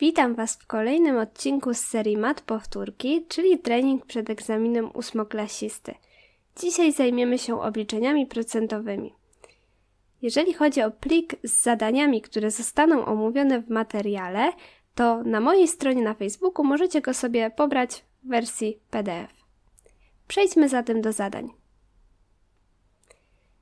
Witam Was w kolejnym odcinku z serii Mat Powtórki, czyli trening przed egzaminem ósmoklasisty. Dzisiaj zajmiemy się obliczeniami procentowymi. Jeżeli chodzi o plik z zadaniami, które zostaną omówione w materiale, to na mojej stronie na Facebooku możecie go sobie pobrać w wersji PDF. Przejdźmy zatem do zadań.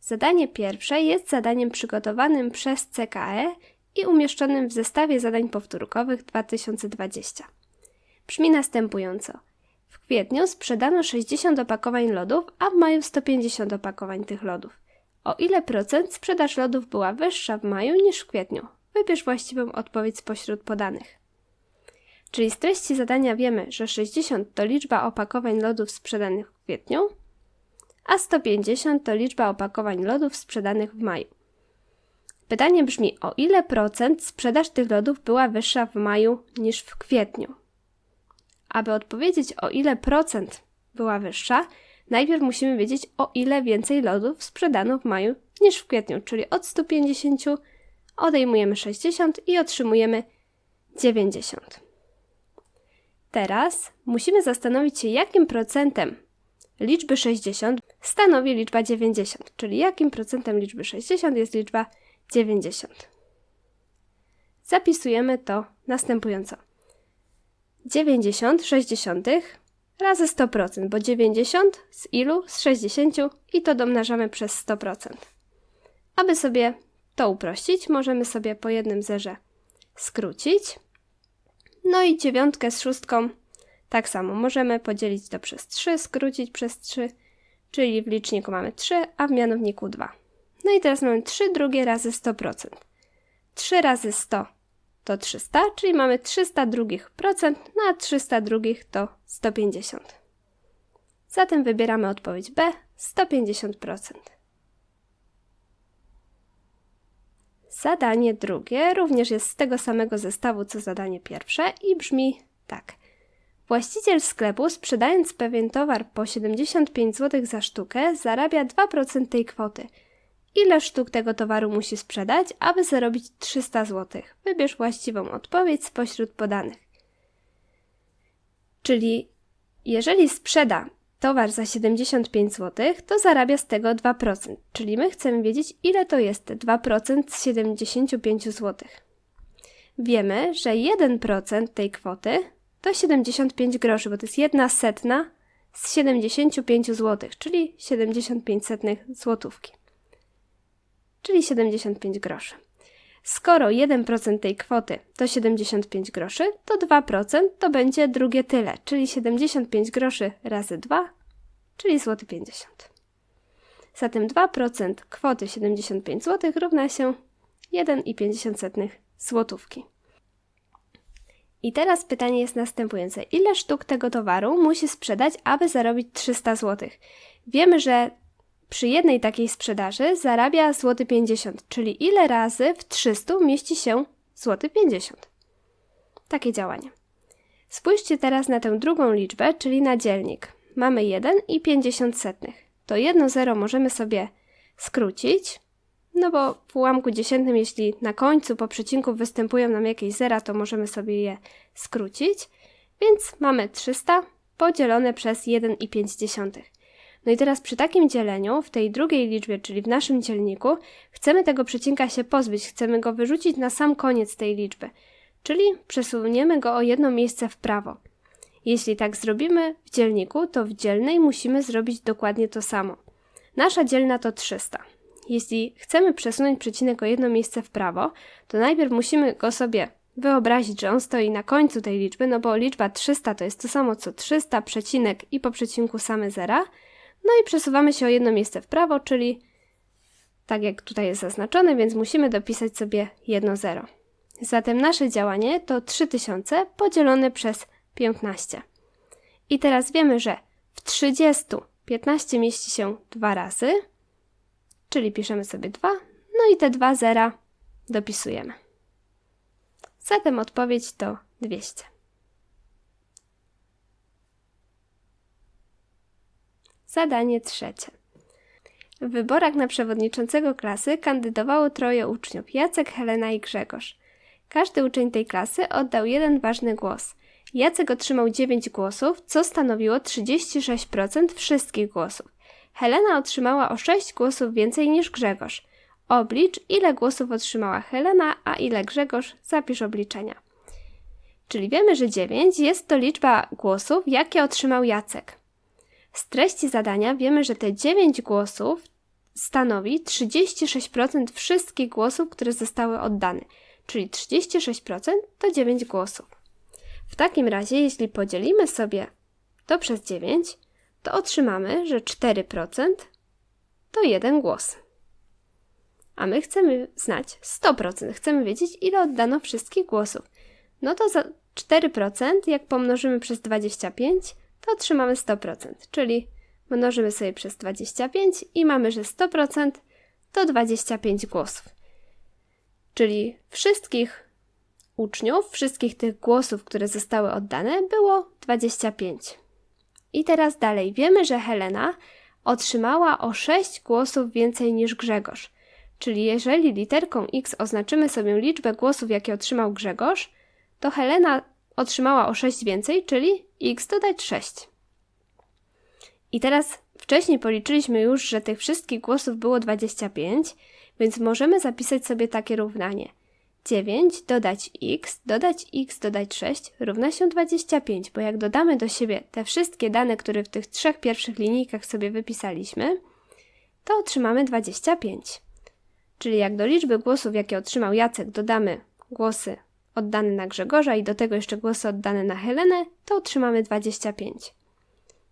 Zadanie pierwsze jest zadaniem przygotowanym przez CKE i umieszczonym w zestawie zadań powtórkowych 2020. Brzmi następująco. W kwietniu sprzedano 60 opakowań lodów, a w maju 150 opakowań tych lodów. O ile procent sprzedaż lodów była wyższa w maju niż w kwietniu? Wybierz właściwą odpowiedź spośród podanych. Czyli z treści zadania wiemy, że 60 to liczba opakowań lodów sprzedanych w kwietniu, a 150 to liczba opakowań lodów sprzedanych w maju. Pytanie brzmi, o ile procent sprzedaż tych lodów była wyższa w maju niż w kwietniu? Aby odpowiedzieć, o ile procent była wyższa, najpierw musimy wiedzieć, o ile więcej lodów sprzedano w maju niż w kwietniu, czyli od 150 odejmujemy 60 i otrzymujemy 90. Teraz musimy zastanowić się, jakim procentem liczby 60 stanowi liczba 90, czyli jakim procentem liczby 60 jest liczba 90. Zapisujemy to następująco. 90 60 razy 100%, bo 90 z ilu? Z 60 i to domnażamy przez 100%. Aby sobie to uprościć, możemy sobie po jednym zerze skrócić. No i dziewiątkę z szóstką tak samo możemy podzielić to przez 3, skrócić przez 3, czyli w liczniku mamy 3, a w mianowniku 2. No i teraz mamy 3 drugie razy 100%. 3 razy 100 to 300, czyli mamy 300 drugich procent, no a 300 drugich to 150. Zatem wybieramy odpowiedź B 150%. Zadanie drugie również jest z tego samego zestawu co zadanie pierwsze i brzmi tak. Właściciel sklepu sprzedając pewien towar po 75 zł za sztukę zarabia 2% tej kwoty – Ile sztuk tego towaru musi sprzedać, aby zarobić 300 zł? Wybierz właściwą odpowiedź spośród podanych. Czyli jeżeli sprzeda towar za 75 zł, to zarabia z tego 2%. Czyli my chcemy wiedzieć, ile to jest 2% z 75 zł. Wiemy, że 1% tej kwoty to 75 groszy, bo to jest 1 setna z 75 zł, czyli 75 setnych złotówki czyli 75 groszy. Skoro 1% tej kwoty to 75 groszy, to 2% to będzie drugie tyle, czyli 75 groszy razy 2, czyli złoty 50. Zatem 2% kwoty 75 zł równa się 1,50 złotówki. I teraz pytanie jest następujące. Ile sztuk tego towaru musi sprzedać, aby zarobić 300 zł? Wiemy, że przy jednej takiej sprzedaży zarabia złoty 50, czyli ile razy w 300 mieści się złoty 50. Takie działanie. Spójrzcie teraz na tę drugą liczbę, czyli na dzielnik. Mamy 1 i 50 setnych. To jedno zero możemy sobie skrócić, no bo w ułamku dziesiętnym, jeśli na końcu po przecinku występują nam jakieś zera, to możemy sobie je skrócić. Więc mamy 300 podzielone przez 1,5. No i teraz przy takim dzieleniu, w tej drugiej liczbie, czyli w naszym dzielniku, chcemy tego przecinka się pozbyć, chcemy go wyrzucić na sam koniec tej liczby, czyli przesuniemy go o jedno miejsce w prawo. Jeśli tak zrobimy w dzielniku, to w dzielnej musimy zrobić dokładnie to samo. Nasza dzielna to 300. Jeśli chcemy przesunąć przecinek o jedno miejsce w prawo, to najpierw musimy go sobie wyobrazić, że on stoi na końcu tej liczby, no bo liczba 300 to jest to samo co 300, przecinek i po przecinku same zera, no i przesuwamy się o jedno miejsce w prawo, czyli tak jak tutaj jest zaznaczone, więc musimy dopisać sobie jedno zero. Zatem nasze działanie to 3000 podzielone przez 15. I teraz wiemy, że w 30 15 mieści się dwa razy, czyli piszemy sobie 2, no i te dwa zera dopisujemy. Zatem odpowiedź to 200. Zadanie trzecie. W wyborach na przewodniczącego klasy kandydowało troje uczniów: Jacek, Helena i Grzegorz. Każdy uczeń tej klasy oddał jeden ważny głos. Jacek otrzymał 9 głosów, co stanowiło 36% wszystkich głosów. Helena otrzymała o 6 głosów więcej niż Grzegorz. Oblicz, ile głosów otrzymała Helena, a ile Grzegorz, zapisz obliczenia. Czyli wiemy, że 9 jest to liczba głosów, jakie otrzymał Jacek. Z treści zadania wiemy, że te 9 głosów stanowi 36% wszystkich głosów, które zostały oddane, czyli 36% to 9 głosów. W takim razie, jeśli podzielimy sobie to przez 9, to otrzymamy, że 4% to jeden głos. A my chcemy znać 100%, chcemy wiedzieć, ile oddano wszystkich głosów. No to za 4%, jak pomnożymy przez 25, to otrzymamy 100%, czyli mnożymy sobie przez 25 i mamy, że 100% to 25 głosów. Czyli wszystkich uczniów, wszystkich tych głosów, które zostały oddane, było 25. I teraz dalej. Wiemy, że Helena otrzymała o 6 głosów więcej niż Grzegorz. Czyli jeżeli literką X oznaczymy sobie liczbę głosów, jakie otrzymał Grzegorz, to Helena otrzymała o 6 więcej, czyli X dodać 6. I teraz wcześniej policzyliśmy już, że tych wszystkich głosów było 25, więc możemy zapisać sobie takie równanie. 9 dodać x, dodać x, dodać 6 równa się 25, bo jak dodamy do siebie te wszystkie dane, które w tych trzech pierwszych linijkach sobie wypisaliśmy, to otrzymamy 25. Czyli jak do liczby głosów, jakie otrzymał Jacek, dodamy głosy oddane na Grzegorza i do tego jeszcze głosy oddane na Helenę, to otrzymamy 25.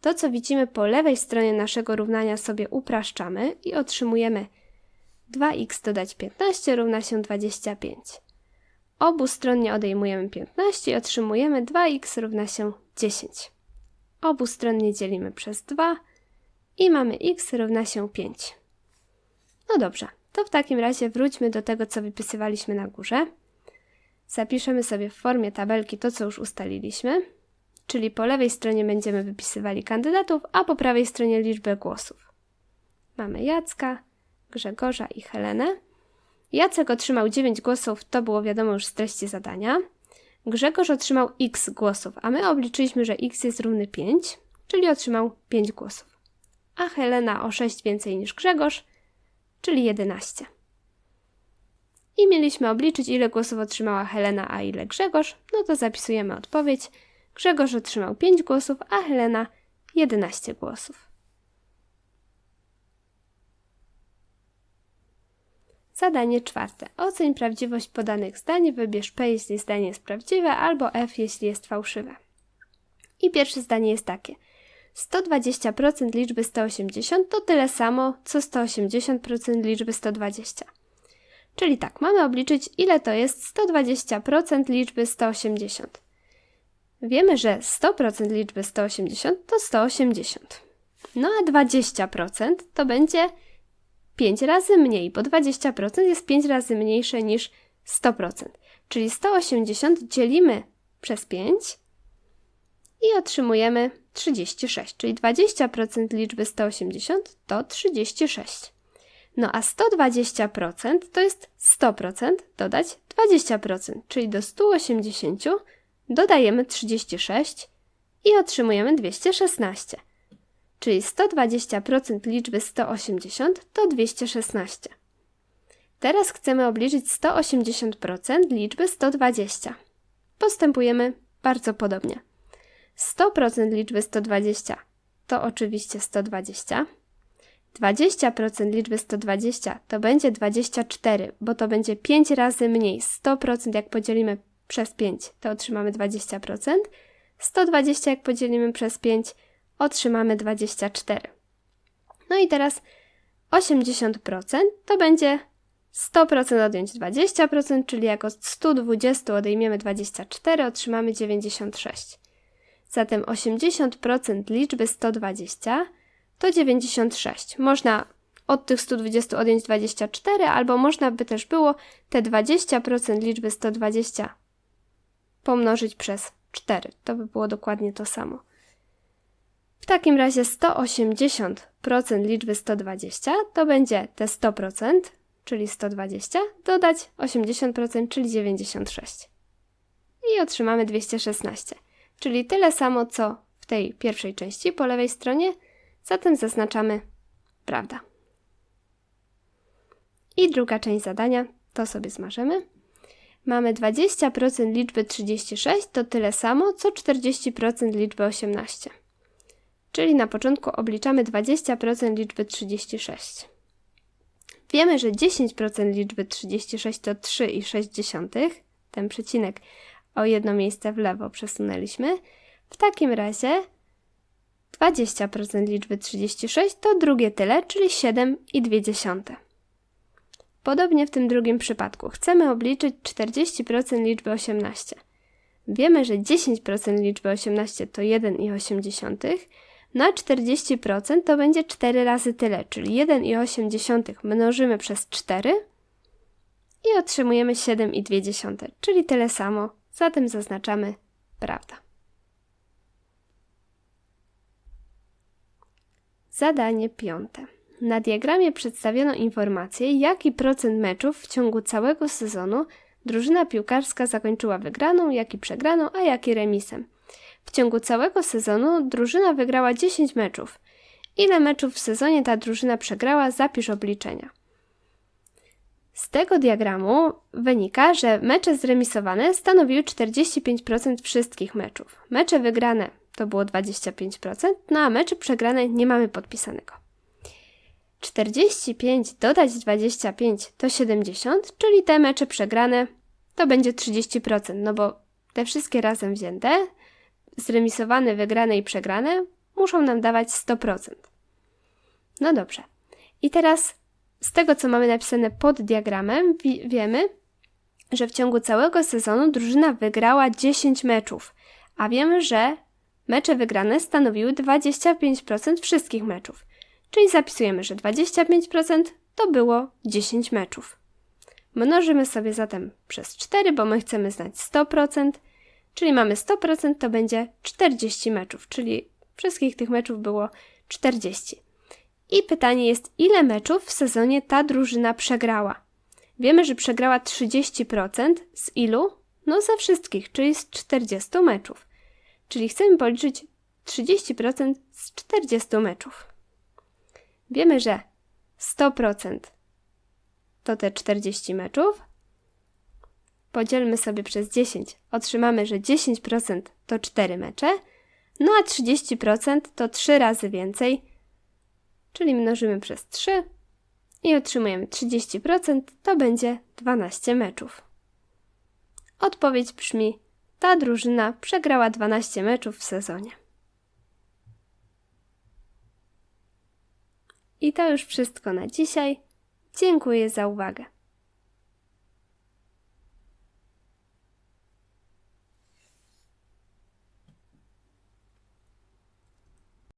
To, co widzimy po lewej stronie naszego równania sobie upraszczamy i otrzymujemy 2x dodać 15 równa się 25. Obustronnie odejmujemy 15 i otrzymujemy 2x równa się 10. Obustronnie dzielimy przez 2 i mamy x równa się 5. No dobrze, to w takim razie wróćmy do tego, co wypisywaliśmy na górze. Zapiszemy sobie w formie tabelki to, co już ustaliliśmy, czyli po lewej stronie będziemy wypisywali kandydatów, a po prawej stronie liczbę głosów. Mamy Jacka, Grzegorza i Helenę. Jacek otrzymał 9 głosów, to było wiadomo już z treści zadania. Grzegorz otrzymał x głosów, a my obliczyliśmy, że x jest równy 5, czyli otrzymał 5 głosów. A Helena o 6 więcej niż Grzegorz, czyli 11. I mieliśmy obliczyć, ile głosów otrzymała Helena, a ile Grzegorz, no to zapisujemy odpowiedź. Grzegorz otrzymał 5 głosów, a Helena 11 głosów. Zadanie czwarte. Oceń prawdziwość podanych zdań, wybierz P, jeśli zdanie jest prawdziwe, albo F, jeśli jest fałszywe. I pierwsze zdanie jest takie. 120% liczby 180 to tyle samo, co 180% liczby 120. Czyli tak, mamy obliczyć, ile to jest 120% liczby 180. Wiemy, że 100% liczby 180 to 180. No a 20% to będzie 5 razy mniej, bo 20% jest 5 razy mniejsze niż 100%. Czyli 180 dzielimy przez 5 i otrzymujemy 36, czyli 20% liczby 180 to 36. No a 120% to jest 100% dodać 20%, czyli do 180 dodajemy 36 i otrzymujemy 216 czyli 120% liczby 180 to 216. Teraz chcemy obliczyć 180% liczby 120. Postępujemy bardzo podobnie. 100% liczby 120 to oczywiście 120. 20% liczby 120 to będzie 24, bo to będzie 5 razy mniej. 100% jak podzielimy przez 5 to otrzymamy 20%. 120 jak podzielimy przez 5 otrzymamy 24. No i teraz 80% to będzie 100% odjąć 20%, czyli jak od 120 odejmiemy 24, otrzymamy 96. Zatem 80% liczby 120 to 96. Można od tych 120 odjąć 24, albo można by też było te 20% liczby 120 pomnożyć przez 4. To by było dokładnie to samo. W takim razie 180% liczby 120 to będzie te 100%, czyli 120, dodać 80%, czyli 96. I otrzymamy 216, czyli tyle samo co w tej pierwszej części po lewej stronie, zatem zaznaczamy prawda. I druga część zadania, to sobie zmarzymy. Mamy 20% liczby 36, to tyle samo co 40% liczby 18. Czyli na początku obliczamy 20% liczby 36. Wiemy, że 10% liczby 36 to 3,6. Ten przecinek o jedno miejsce w lewo przesunęliśmy. W takim razie 20% liczby 36 to drugie tyle, czyli 7,2. Podobnie w tym drugim przypadku chcemy obliczyć 40% liczby 18. Wiemy, że 10% liczby 18 to 1,8, no a 40% to będzie 4 razy tyle, czyli 1,8 mnożymy przez 4 i otrzymujemy 7,2, czyli tyle samo, zatem zaznaczamy prawda. Zadanie piąte. Na diagramie przedstawiono informację, jaki procent meczów w ciągu całego sezonu drużyna piłkarska zakończyła wygraną, jaki przegraną, a jaki remisem. W ciągu całego sezonu drużyna wygrała 10 meczów. Ile meczów w sezonie ta drużyna przegrała, zapisz obliczenia. Z tego diagramu wynika, że mecze zremisowane stanowiły 45% wszystkich meczów. Mecze wygrane to było 25%, no a mecze przegrane nie mamy podpisanego. 45 dodać 25 to 70, czyli te mecze przegrane to będzie 30%, no bo te wszystkie razem wzięte, zremisowane, wygrane i przegrane, muszą nam dawać 100%. No dobrze. I teraz z tego, co mamy napisane pod diagramem, wiemy, że w ciągu całego sezonu drużyna wygrała 10 meczów, a wiemy, że mecze wygrane stanowiły 25% wszystkich meczów. Czyli zapisujemy, że 25% to było 10 meczów. Mnożymy sobie zatem przez 4, bo my chcemy znać 100%, czyli mamy 100% to będzie 40 meczów, czyli wszystkich tych meczów było 40. I pytanie jest, ile meczów w sezonie ta drużyna przegrała? Wiemy, że przegrała 30% z ilu? No ze wszystkich, czyli z 40 meczów. Czyli chcemy policzyć 30% z 40 meczów. Wiemy, że 100% to te 40 meczów. Podzielmy sobie przez 10. Otrzymamy, że 10% to 4 mecze, no a 30% to 3 razy więcej, czyli mnożymy przez 3 i otrzymujemy 30%, to będzie 12 meczów. Odpowiedź brzmi: ta drużyna przegrała 12 meczów w sezonie. I to już wszystko na dzisiaj. Dziękuję za uwagę.